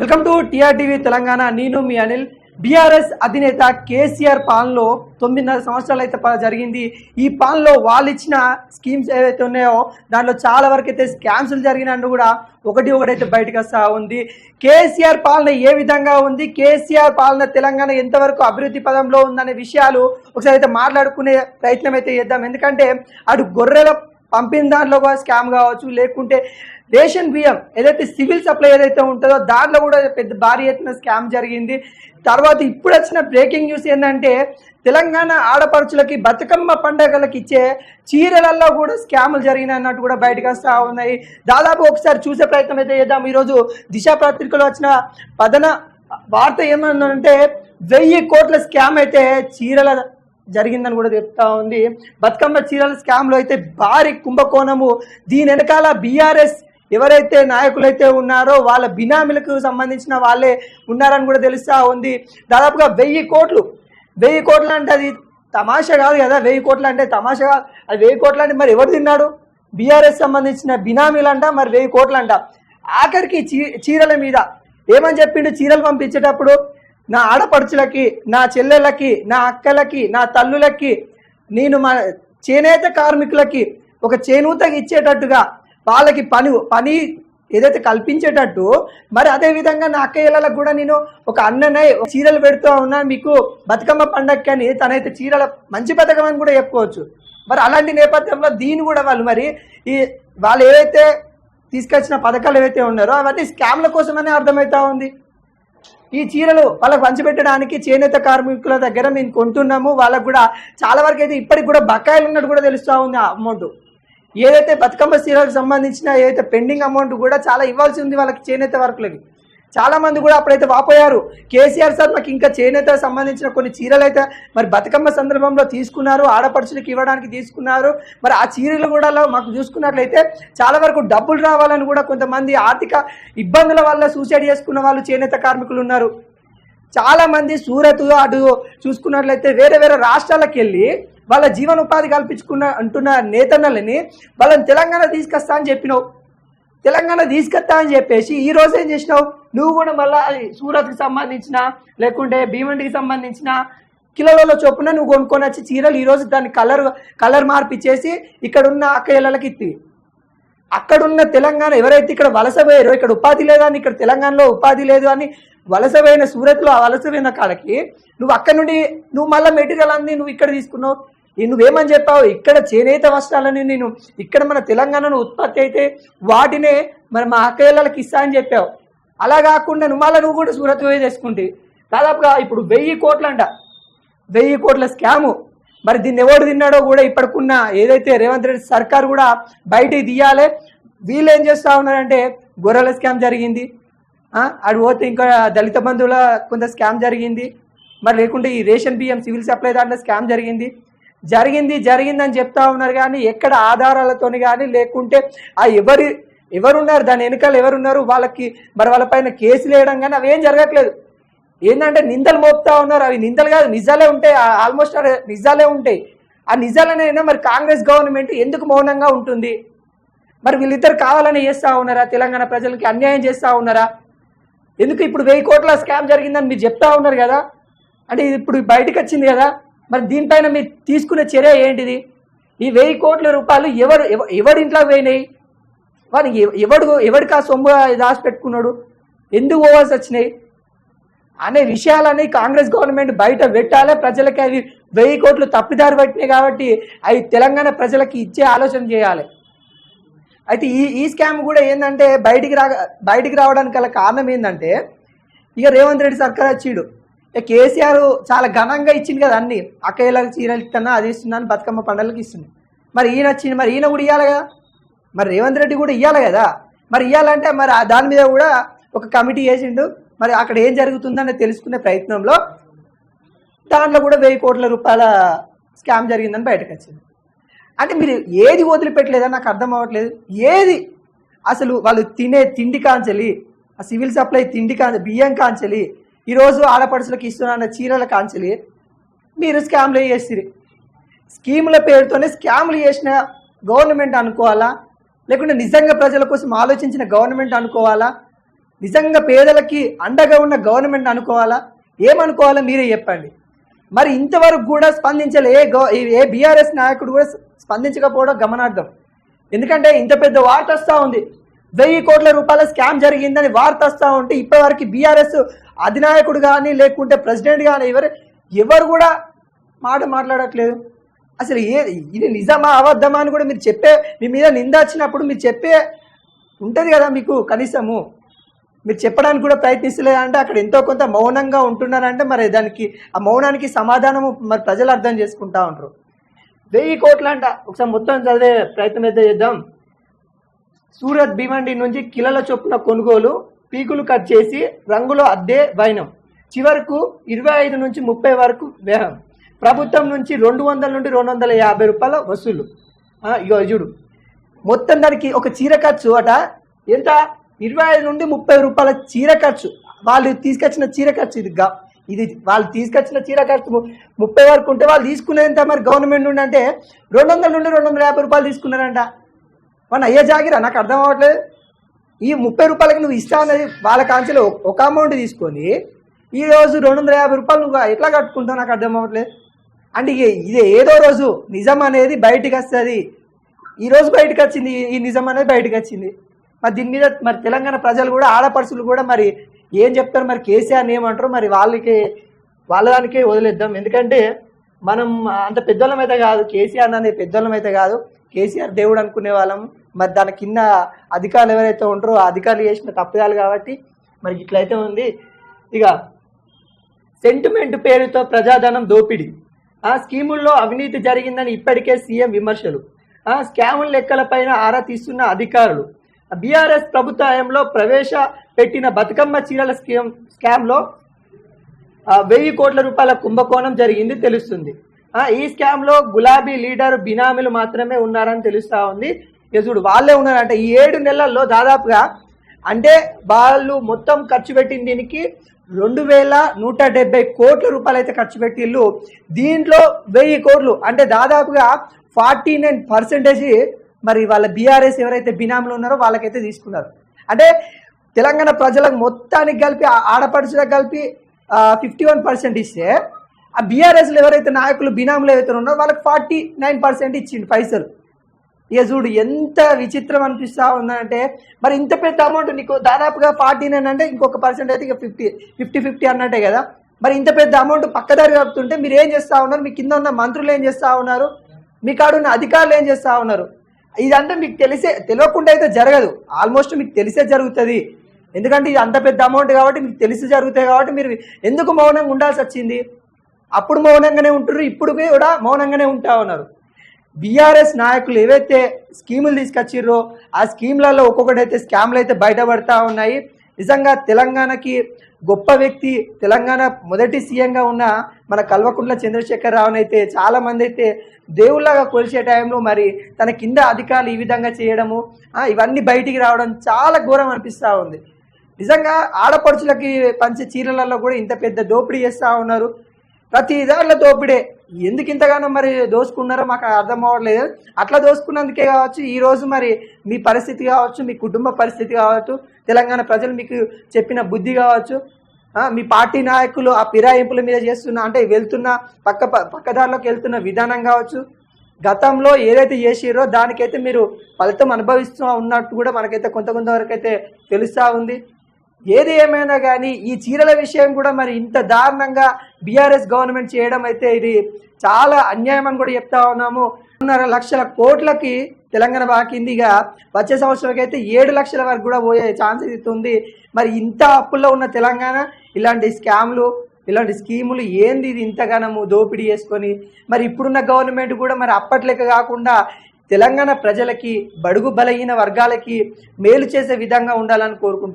Welcome to TRTV Telangana. నేను మీ Anil. BRS అధినేత కేసీఆర్ పాలనలో తొమ్మిదిన్నర సంవత్సరాలు అయితే జరిగింది. ఈ పాలనలో వాళ్ళు ఇచ్చిన స్కీమ్స్ ఏవైతే ఉన్నాయో దాంట్లో చాలా వరకు అయితే స్కామ్స్ జరిగినట్టు కూడా ఒకటి ఒకటైతే బయటకు వస్తా ఉంది. కేసీఆర్ పాలన ఏ విధంగా ఉంది? కేసీఆర్ పాలన తెలంగాణ ఎంతవరకు అభివృద్ధి పదంలో ఉందనే విషయాలు ఒకసారి అయితే మాట్లాడుకునే ప్రయత్నం అయితే చేద్దాం. ఎందుకంటే అటు గొర్రెల పంపిన దాంట్లో కూడా స్కామ్ కావచ్చు లేకుంటే రేషన్ బియ్యం ఏదైతే సివిల్ సప్లై ఏదైతే ఉంటుందో దాంట్లో కూడా పెద్ద భారీ ఎత్తున స్కామ్ జరిగింది. తర్వాత ఇప్పుడు వచ్చిన బ్రేకింగ్ న్యూస్ ఏంటంటే తెలంగాణ ఆడపడుచులకి బతుకమ్మ పండగలకు ఇచ్చే చీరలలో కూడా స్కాములు జరిగినాయి అన్నట్టు కూడా బయటకు వస్తూ ఉన్నాయి. దాదాపు ఒకసారి చూసే ప్రయత్నం అయితే చేద్దాం. ఈరోజు దిశ పత్రికలో వచ్చిన పదన వార్త ఏమన్నంటే వెయ్యి కోట్ల స్కామ్ అయితే చీరల జరిగిందని కూడా చెప్తా ఉంది. బతుకమ్మ చీరల స్కామ్లో అయితే భారీ కుంభకోణము. దీని వెనకాల బీఆర్ఎస్ ఎవరైతే నాయకులైతే ఉన్నారో వాళ్ళ బినామీలకు సంబంధించిన వాళ్ళే ఉన్నారని కూడా తెలుస్తా ఉంది. దాదాపుగా వెయ్యి కోట్లు. వెయ్యి కోట్లు అంటే అది తమాషా కాదు కదా. వెయ్యి కోట్లు అంటే తమాషా కాదు. అది వెయ్యి కోట్లు అంటే మరి ఎవరు తిన్నాడు? బీఆర్ఎస్ సంబంధించిన బినామీలు అంట మరి వెయ్యి కోట్లు అంట ఆఖరికి చీ చీరల మీద ఏమని చెప్పిండు? చీరలు పంపించేటప్పుడు నా ఆడపడుచులకి నా చెల్లెళ్ళకి నా అక్కలకి నా తల్లులకి నేను మా చేనేత కార్మికులకి ఒక చేనూతకి ఇచ్చేటట్టుగా వాళ్ళకి పని పని ఏదైతే కల్పించేటట్టు మరి అదేవిధంగా నా అక్కయ్యలకు కూడా నేను ఒక అన్ననే చీరలు పెడుతూ ఉన్నా మీకు బతుకమ్మ పండగకి అని తనైతే చీరల మంచి పథకం అని కూడా చెప్పుకోవచ్చు. మరి అలాంటి నేపథ్యంలో దీన్ని కూడా వాళ్ళు మరి ఈ వాళ్ళు ఏవైతే తీసుకొచ్చిన పథకాలు ఏవైతే ఉన్నారో అవన్నీ స్కామ్ల కోసమనే అర్థమవుతా ఉంది. ఈ చీరలు వాళ్ళకి పంచిపెట్టడానికి చేనేత కార్మికుల దగ్గర మేము కొంటున్నాము. వాళ్ళకు కూడా చాలా వరకు అయితే ఇప్పటికి కూడా బకాయిలు ఉన్నట్టు కూడా తెలుస్తూ ఉంది ఆ అమౌంట్. ఏదైతే బతుకమ్మ చీరలకు సంబంధించిన ఏదైతే పెండింగ్ అమౌంట్ కూడా చాలా ఇవ్వాల్సి ఉంది వాళ్ళకి చేనేత వర్కులకి. చాలా మంది కూడా అప్పుడైతే వాపోయారు. కేసీఆర్ సార్ మాకు ఇంకా చేనేత సంబంధించిన కొన్ని చీరలు అయితే మరి బతుకమ్మ సందర్భంలో తీసుకున్నారు ఆడపడుచులకు ఇవ్వడానికి తీసుకున్నారు. మరి ఆ చీరలు కూడా మాకు చూసుకున్నట్లయితే చాలా వరకు డబ్బులు రావాలని కూడా కొంతమంది ఆర్థిక ఇబ్బందుల వల్ల సూసైడ్ చేసుకున్న వాళ్ళు చేనేత కార్మికులు ఉన్నారు. చాలా మంది సూరత్ అటు చూసుకున్నట్లయితే వేరే వేరే రాష్ట్రాలకు వెళ్ళి వాళ్ళ జీవనోపాధి కల్పించుకున్న అంటున్న నేతన్నలని వాళ్ళని తెలంగాణ తీసుకొస్తా అని చెప్పినావు. తెలంగాణ తీసుకొస్తా అని చెప్పేసి ఈ రోజు ఏం చేసినావు? నువ్వు కూడా మళ్ళీ సూరత్కి సంబంధించిన లేకుంటే భీమండికి సంబంధించిన కిలోలలో చొప్పున నువ్వు కొనుక్కొని వచ్చి చీరలు ఈరోజు దాన్ని కలర్ కలర్ మార్పిచ్చేసి ఇక్కడ ఉన్న అక్కయ్యలకి ఇత్తి. అక్కడున్న తెలంగాణ ఎవరైతే ఇక్కడ వలస పోయారో ఇక్కడ ఉపాధి లేదని ఇక్కడ తెలంగాణలో ఉపాధి లేదు అని వలస పోయిన సూరత్లో ఆ వలస పోయిన కాడకి నువ్వు అక్కడ నుండి నువ్వు మళ్ళీ మెటీరియల్ అంది నువ్వు ఇక్కడ తీసుకున్నావు. నువ్వేమని చెప్పావు? ఇక్కడ చేనేత వస్త్రాలని నేను ఇక్కడ మన తెలంగాణలో ఉత్పత్తి అయితే వాటినే మరి మా అక్కయ్యలకి ఇస్తా అని చెప్పావు. అలా కాకుండా నువ్వు మళ్ళీ నువ్వు కూడా సూరత్ చేసుకుంటే దాదాపుగా ఇప్పుడు వెయ్యి కోట్లంట. వెయ్యి కోట్ల స్కాము. మరి దీన్ని ఎవడు తిన్నాడో కూడా ఇప్పటికున్న ఏదైతే రేవంత్ రెడ్డి సర్కార్ కూడా బయటికి తీయాలి. వీళ్ళు ఏం చేస్తూ ఉన్నారంటే గొర్రెల స్కామ్ జరిగింది. ఆ, అటు పోతే ఇంకా దళిత బంధువుల కొంత స్కామ్ జరిగింది. మరి లేకుంటే ఈ రేషన్ బియ్యం సివిల్ సప్లై దాంట్లో స్కామ్ జరిగింది. జరిగింది జరిగిందని చెప్తా ఉన్నారు కానీ ఎక్కడ ఆధారాలతోని కానీ లేకుంటే ఆ ఎవరి ఎవరున్నారు దాని వెనకాల ఎవరున్నారు వాళ్ళకి మరి వాళ్ళపైన కేసులు వేయడం కానీ అవి ఏం జరగట్లేదు. ఏంటంటే నిందలు మోపుతా ఉన్నారు. అవి నిందలు కాదు నిజాలే ఉంటాయి. ఆల్మోస్ట్ నిజాలే ఉంటాయి. ఆ నిజాలనైనా మరి కాంగ్రెస్ గవర్నమెంట్ ఎందుకు మౌనంగా ఉంటుంది? మరి వీళ్ళిద్దరు కావాలని చేస్తూ ఉన్నారా? తెలంగాణ ప్రజలకి అన్యాయం చేస్తూ ఉన్నారా? ఎందుకు ఇప్పుడు వెయ్యి కోట్ల స్కామ్ జరిగిందని మీరు చెప్తా ఉన్నారు కదా? అంటే ఇది ఇప్పుడు బయటకు వచ్చింది కదా? మరి దీనిపైన మీరు తీసుకునే చర్య ఏంటిది? ఈ వెయ్యి కోట్ల రూపాయలు ఎవరు ఎవరి ఇంట్లో పోయినాయి? వాడు ఎవడు ఎవడికి ఆ సొమ్ము దాచి పెట్టుకున్నాడు ఎందుకు పోవాల్సి వచ్చినాయి? అనే విషయాలని కాంగ్రెస్ గవర్నమెంట్ బయట పెట్టాలి. ప్రజలకి అవి వెయ్యి కోట్లు తప్పిదారి పట్టినాయి కాబట్టి అవి తెలంగాణ ప్రజలకి ఇచ్చే ఆలోచన చేయాలి. అయితే ఈ ఈ స్కామ్ కూడా ఏంటంటే బయటికి రా బయటికి రావడానికి గల కారణం ఏంటంటే ఇక రేవంత్ రెడ్డి సర్కార్ వచ్చిడు. కేసీఆర్ చాలా ఘనంగా ఇచ్చింది కదా అన్ని. అక్కయ్యలకు చీరలు ఇస్తున్నా అది ఇస్తున్నాను బతుకమ్మ పండుగలకు ఇస్తుంది. మరి ఈయన వచ్చింది మరి ఈయన కూడా ఇవ్వాలి కదా. మరి రేవంత్ రెడ్డి కూడా ఇవ్వాలి కదా. మరి ఇవ్వాలంటే మరి దాని మీద కూడా ఒక కమిటీ వేసిండు. మరి అక్కడ ఏం జరుగుతుందని తెలుసుకునే ప్రయత్నంలో దాంట్లో కూడా వెయ్యి కోట్ల రూపాయల స్కామ్ జరిగిందని బయటకు వచ్చింది. అంటే మీరు ఏది వదిలిపెట్టలేదని నాకు అర్థం అవ్వట్లేదు. ఏది? అసలు వాళ్ళు తినే తిండి కాంచలి ఆ సివిల్ సప్లై తిండి కాంచ బియ్యం కాంచలి ఈరోజు ఆడపడుచులకు ఇస్తున్న చీరల కాంచలి మీరు స్కామ్లు చేసిరి స్కీముల పేరుతోనే స్కామ్లు చేసిన గవర్నమెంట్ అనుకోవాలా? లేకుంటే నిజంగా ప్రజల కోసం ఆలోచించిన గవర్నమెంట్ అనుకోవాలా? నిజంగా పేదలకి అండగా ఉన్న గవర్నమెంట్ అనుకోవాలా? ఏమనుకోవాలో మీరే చెప్పండి. మరి ఇంతవరకు కూడా స్పందించలే ఏ గో ఏ బీఆర్ఎస్ నాయకుడు కూడా స్పందించకపోవడం గమనార్థం ఎందుకంటే ఇంత పెద్ద వార్త వస్తూ ఉంది. వెయ్యి కోట్ల రూపాయల స్కామ్ జరిగిందని వార్త వస్తూ ఉంటే ఇప్పటివరకు బీఆర్ఎస్ అధినాయకుడు కానీ లేకుంటే ప్రెసిడెంట్ కానీ ఎవరు ఎవరు కూడా మాట మాట్లాడట్లేదు. అసలు ఏ ఇది నిజమా అబద్ధమా అని కూడా మీరు చెప్పే మీ మీద నింద వచ్చినప్పుడు మీరు చెప్పే ఉంటుంది కదా మీకు కనీసము. మీరు చెప్పడానికి కూడా ప్రయత్నిస్తలేదు అంటే అక్కడ ఎంతో కొంత మౌనంగా ఉంటున్నారంటే మరి దానికి ఆ మౌనానికి సమాధానము మరి ప్రజలు అర్థం చేసుకుంటా ఉంటారు వెయ్యి కోట్లంట. అంట ఒకసారి మొత్తం చదివే ప్రయత్నం అయితే చేద్దాం. సూరత్ భీమండి నుంచి కిలల చొప్పున కొనుగోలు పీకులు కట్ చేసి రంగులో అద్దే వైనం. చివరకు ఇరవై ఐదు నుంచి ముప్పై వరకు వ్యయం ప్రభుత్వం నుంచి రెండు వందల నుండి రెండు వందల యాభై రూపాయల వసూలు. ఇగో చూడు. మొత్తం దానికి ఒక చీర ఖర్చు అట. ఎంత? ఇరవై ఐదు నుండి ముప్పై రూపాయల చీర ఖర్చు. వాళ్ళు తీసుకొచ్చిన చీర ఖర్చు ఇది ఇది వాళ్ళు తీసుకొచ్చిన చీర ఖర్చు ముప్పై వరకు ఉంటే వాళ్ళు తీసుకునేది ఎంత మరి గవర్నమెంట్ నుండి అంటే రెండు వందల నుండి రెండు వందల యాభై రూపాయలు తీసుకున్నారంట. మన అయ్యే జాగిరా? నాకు అర్థం అవ్వట్లేదు. ఈ ముప్పై రూపాయలకి నువ్వు ఇస్తా అన్నది వాళ్ళ కాంచెలో ఒక అమౌంట్ తీసుకొని ఈ రోజు రెండు వందల యాభై రూపాయలు నువ్వు ఎట్లా కట్టుకుంటావు నాకు అర్థం అవ్వట్లేదు. అంటే ఇది ఏదో రోజు నిజం అనేది బయటికి వస్తుంది. ఈ రోజు బయటకు వచ్చింది ఈ- నిజం అనేది బయటకు వచ్చింది. మరి దీని మీద మరి తెలంగాణ ప్రజలు కూడా ఆడపడుచులు కూడా మరి ఏం చెప్తారు? మరి కేసీఆర్ని ఏమంటారు? మరి వాళ్ళకి వాళ్ళ దానికే వదిలేద్దాం. ఎందుకంటే మనం అంత పెద్దోళ్ళం అయితే కాదు కేసీఆర్ అనేది పెద్దోళ్ళం అయితే కాదు కేసీఆర్ దేవుడు అనుకునే వాళ్ళం. మరి దాని కింద అధికారులు ఎవరైతే ఉంటారో ఆ అధికారులు చేసిన తప్పిదాలు కాబట్టి మరి ఇట్లయితే ఉంది. ఇక సెంటిమెంట్ పేరుతో ప్రజాధనం దోపిడీ. ఆ స్కీముల్లో అవినీతి జరిగిందని ఇప్పటికే సీఎం విమర్శలు. ఆ స్కాముల లెక్కలపైన ఆరా తీస్తున్న అధికారులు. బీఆర్ఎస్ ప్రభుత్వ హయాంలో ప్రవేశ పెట్టిన బతుకమ్మ చీరల స్కీమ్ స్కామ్లో వెయ్యి కోట్ల రూపాయల కుంభకోణం జరిగింది తెలుస్తుంది. ఈ స్కామ్లో గులాబీ లీడర్ బినామీలు మాత్రమే ఉన్నారని తెలుస్తా ఉంది. చూడు వాళ్ళే ఉన్నారంటే ఈ ఏడు నెలల్లో దాదాపుగా అంటే వాళ్ళు మొత్తం ఖర్చు పెట్టిన దీనికి రెండు వేల నూట డెబ్బై కోట్ల రూపాయలు అయితే ఖర్చు పెట్టిళ్ళు. దీంట్లో వెయ్యి కోట్లు అంటే దాదాపుగా ఫార్టీ నైన్ పర్సెంటేజ్ మరి వాళ్ళ బీఆర్ఎస్ ఎవరైతే బినామీలు ఉన్నారో వాళ్ళకైతే తీసుకున్నారు. అంటే తెలంగాణ ప్రజలకు మొత్తానికి కలిపి ఆడపడుచులకు కలిపి ఫిఫ్టీ వన్ పర్సెంట్ ఇస్తే ఆ బీఆర్ఎస్లో ఎవరైతే నాయకులు బినాములు ఎవరైతే ఉన్నారో వాళ్ళకి ఫార్టీ నైన్ పర్సెంట్ ఇచ్చిండు పైసలు. ఇక చూడు ఎంత విచిత్రం అనిపిస్తా ఉందంటే మరి ఇంత పెద్ద అమౌంట్ నీకు దాదాపుగా ఫార్టీ నైన్ అంటే ఇంకొక పర్సెంట్ అయితే ఇక ఫిఫ్టీ ఫిఫ్టీ ఫిఫ్టీ అన్నట్టే కదా. మరి ఇంత పెద్ద అమౌంట్ పక్కదారి కలుపుతుంటే మీరు ఏం చేస్తా ఉన్నారు? మీ కింద ఉన్న మంత్రులు ఏం చేస్తా ఉన్నారు? మీ కాడున్న అధికారులు ఏం చేస్తా ఉన్నారు? ఇదంటే మీకు తెలిసే తెలియకుండా అయితే జరగదు. ఆల్మోస్ట్ మీకు తెలిసే జరుగుతుంది. ఎందుకంటే ఇది అంత పెద్ద అమౌంట్ కాబట్టి మీకు తెలిసి జరుగుతాయి కాబట్టి మీరు ఎందుకు మౌనంగా ఉండాల్సి వచ్చింది? అప్పుడు మౌనంగానే ఉంటున్నారు ఇప్పుడు కూడా మౌనంగానే ఉంటా ఉన్నారు. బీఆర్ఎస్ నాయకులు ఏవైతే స్కీములు తీసుకొచ్చిర్రో ఆ స్కీమ్లలో ఒక్కొక్కటైతే స్కామ్లు అయితే బయటపడతా ఉన్నాయి. నిజంగా తెలంగాణకి గొప్ప వ్యక్తి తెలంగాణ మొదటి సీఎంగా ఉన్న మన కల్వకుంట్ల చంద్రశేఖర్ రావుని అయితే చాలా మంది అయితే దేవుళ్ళగా కొలిసే టైంలో మరి తన కింద అధికారులు ఈ విధంగా చేయడము ఇవన్నీ బయటికి రావడం చాలా ఘోరం అనిపిస్తూ ఉంది. నిజంగా ఆడపడుచులకి పంచే చీరలలో కూడా ఇంత పెద్ద దోపిడీ చేస్తూ ఉన్నారు. ప్రతి దాంట్లో దోపిడే. ఎందుకు ఇంతగానో మరి దోసుకున్నారో మాకు అర్థం అవ్వట్లేదు. అట్లా దోసుకున్నందుకే కావచ్చు ఈరోజు మరి మీ పరిస్థితి కావచ్చు మీ కుటుంబ పరిస్థితి కావచ్చు తెలంగాణ ప్రజలు మీకు చెప్పిన బుద్ధి కావచ్చు మీ పార్టీ నాయకులు ఆ ఫిరాయింపుల మీద చేస్తున్న అంటే వెళ్తున్న పక్క పక్కదారిలోకి వెళ్తున్న విధానం కావచ్చు గతంలో ఏదైతే చేసిరో దానికైతే మీరు ఫలితం అనుభవిస్తూ ఉన్నట్టు కూడా మనకైతే కొంత కొంతవరకు అయితే తెలుస్తూ ఉంది. ఏది ఏమైనా కానీ ఈ చీరల విషయం కూడా మరి ఇంత దారుణంగా బీఆర్ఎస్ గవర్నమెంట్ చేయడం అయితే ఇది చాలా అన్యాయం అని కూడా చెప్తా ఉన్నాము. రెండున్నర లక్షల కోట్లకి తెలంగాణ బాకిందిగా వచ్చే సంవత్సరం అయితే ఏడు లక్షల వరకు కూడా పోయే ఛాన్స్ ఇస్తుంది ఉంది. మరి ఇంత అప్పుల్లో ఉన్న తెలంగాణ ఇలాంటి స్కామ్లు ఇలాంటి స్కీములు ఏంది ఇది ఇంతగానము దోపిడీ చేసుకొని? మరి ఇప్పుడున్న గవర్నమెంట్ కూడా మరి అప్పట్లెక్క కాకుండా తెలంగాణ ప్రజలకి బడుగు బలహీన వర్గాలకి మేలు చేసే విధంగా ఉండాలని కోరుకుంటారు